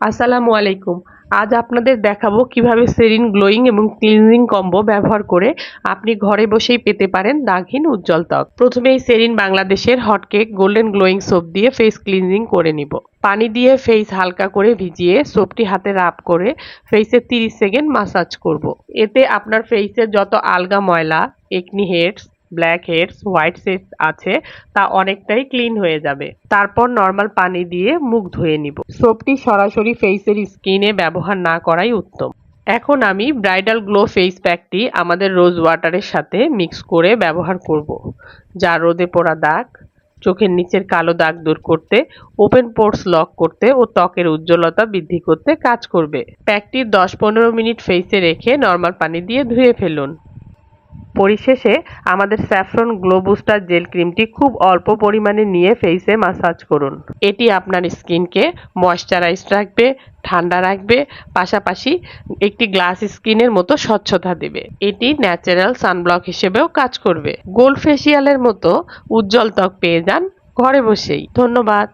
আসসালামু আলাইকুম। আজ আপনাদের দেখাবো কীভাবে সেরিন গ্লোয়িং এবং ক্লিনজিং কম্বো ব্যবহার করে আপনি ঘরে বসেই পেতে পারেন দাগহীন উজ্জ্বল ত্বক। প্রথমেই সেরিন বাংলাদেশের হটকেক গোল্ডেন গ্লোয়িং সোপ দিয়ে ফেস ক্লিনজিং করে নিব। পানি দিয়ে ফেস হালকা করে ভিজিয়ে সোপটি হাতে রাব করে ফেসে 30 সেকেন্ড মাসাজ করব। এতে আপনার ফেসে যত আলগা ময়লা, acne, heads black heads white sets আছে, তা অনেকটাই ক্লিন হয়ে যাবে। তারপর নর্মাল পানি দিয়ে মুখ ধুয়ে নিব। সোপটি সরাসরি ফেসের স্কিনে ব্যবহার না করাই উত্তম। এখন আমি ব্রাইডাল গ্লো ফেস প্যাকটি আমাদের রোজ ওয়াটারের সাথে মিক্স করে ব্যবহার করব। যা রোদে পোড়া দাগ, চোখের নিচের কালো দাগ দূর করতে ওপেন পোর্টস লক করতে ও ত্বকের উজ্জ্বলতা বৃদ্ধি করতে কাজ করবে। প্যাকটি দশ পনেরো মিনিট ফেসে রেখে নর্মাল পানি দিয়ে ধুয়ে ফেলুন। পরিশেষে আমাদের স্যাফরন গ্লো বুস্টার জেল ক্রিমটি খুব অল্প পরিমাণে নিয়ে ফেসে মাসাজ করুন। এটি আপনার স্কিনকে ময়শ্চারাইজ রাখবে, ঠান্ডা রাখবে, পাশাপাশি একটি গ্লাস স্কিনের মতো স্বচ্ছতা দেবে। এটি ন্যাচারাল সানব্লক হিসেবেও কাজ করবে। গোল্ড ফেসিয়ালের মতো উজ্জ্বল ত্বক পেয়ে যান ঘরে বসেই। ধন্যবাদ।